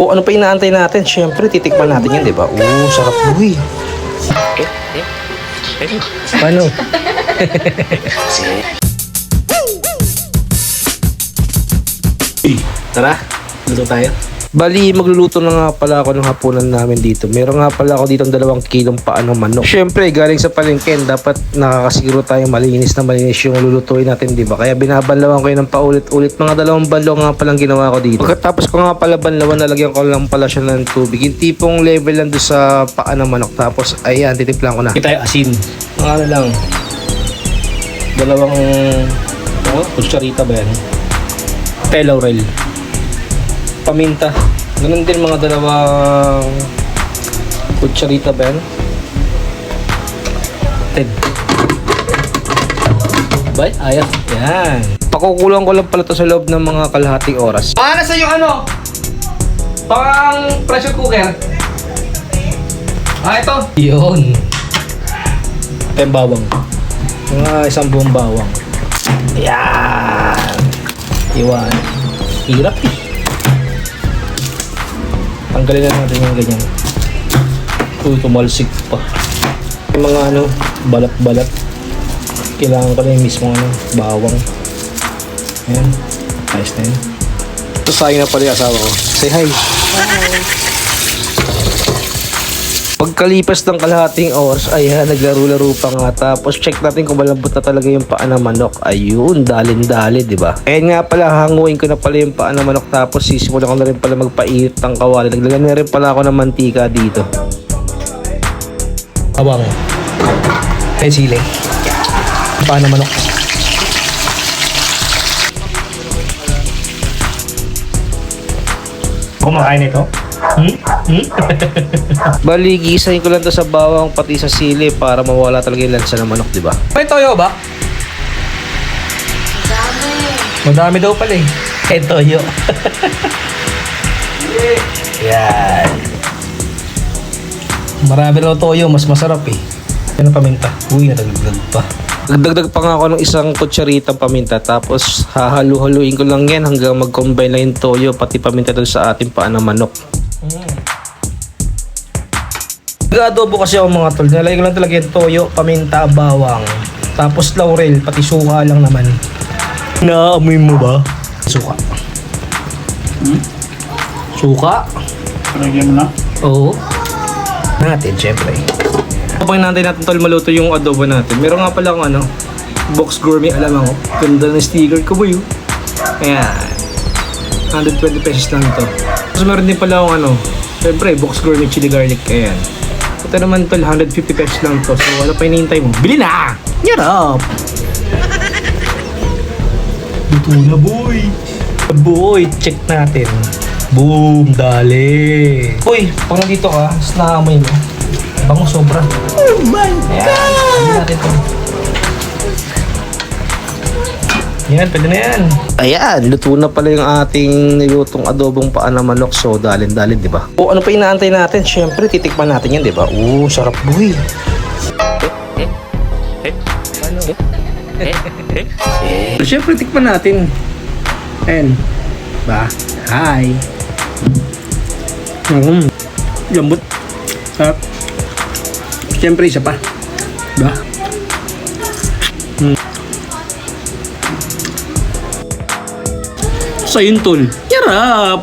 O ano pa inaantay natin? Siyempre, titikman natin yan, di ba? Oo, sarap buhay. Paano? Tara, luto tayo. Bali, magluluto na nga pala ako ng hapunan namin dito. Meron nga pala ako dito dalawang kilong paano manok. Siyempre, galing sa palengken, dapat nakakasiguro tayo malinis na malinis yung lulutuin natin, di ba? Kaya binabanlawan ko yun ng paulit-ulit. Mga dalawang banlaw nga palang ginawa ko dito. Pagkatapos ko nga pala banlawan, nalagyan ko lang pala siya ng tubig. Yung tipong level lang doon sa paa ng manok. Tapos, ayan, titimplan ko na. Kita yung asin. Mga ano lang. Dalawang, ano, kutsarita ba yan? Pelaurel paminta. Ganun din mga dalawang kutsarita ba yan? Ted. Bay, ayos. Yan. Pakukulang ko lang pala to sa loob ng mga kalahating oras. Paano sa yung ano? Pang pressure cooker. Ah, ito. Yun. Ito bawang. Mga isang buong bawang. Yan. Iwan. Hirap eh. Tanggalin na natin yung ganyan. Uy, tumalsik pa. Yung mga ano, balat-balat. Kailangan ko na yung mismo ano, bawang. Ayan. Ayos na yun. Ito sayang na pala yung asawa ko. Say hi. Pagkalipas ng kalahating oras, ayan, naglaro-laro pa nga. Tapos check natin kung malambot na talaga yung paa ng manok. Ayun, dalin-dali, di ba? Ayan nga pala, hanguin ko na pala yung paa ng manok. Tapos sisimulan ko na rin pala magpainit ng kawali. Naglagyan na rin pala ako ng mantika dito. Abang. Ay, sili. Paa ng manok. Kumakain ito? Hmm? Hmm? Bali, gisahin ko lang to sa bawang pati sa sili para mawala talaga yung lansa ng manok, di ba? May toyo ba? Madami daw pala eh. Eh, toyo. Yan. Marami raw toyo, mas masarap eh. Yan ang paminta. Uy, nadagdag pa. Nagdagdag pa nga ako ng isang kutsaritang paminta tapos hahalu-haluin ko lang yan hanggang mag-combine lang yung toyo pati paminta doon sa ating paa ng manok. Nag-adobo kasi ako mga tol. Nalagay ko lang talaga yung toyo, paminta, bawang. Tapos laurel, pati suka lang naman. Naamoy mo ba? Suka. Hmm? Suka? Lagyan mo na. Oo. Natin, syempre. Kapag natin natin tol maluto yung adobo natin, meron nga pala akong ano, box gourmet alam ako. Ganda ng sticker ko boy. oh. Ayan. 120 pesos lang ito. Tapos meron din pala akong ano, syempre box gourmet chili garlic. Ayan. Ito naman tol, 150 pesos lang to. So wala pa hinihintay mo. Bili na! Yarap! Luto na, boy. Boy, check natin. Boom, dali. Uy, pag nandito ka, tapos naamoy mo. Bango sobra. Oh my God! Ayan, natin to. Yan, pwede na yan. Ayan, luto na pala yung ating nilutong adobong paa ng manok. So, dalin-dalin, di ba? O ano pa inaantay natin? Siyempre, titikman natin yan, di ba? Oo, sarap buhay. Siyempre, tikman natin. Ayan. Ba? Hi. Mm. Lambot. Sarap. Siyempre, isa pa. Ba? Mm. Sa yun, tol. Yarap!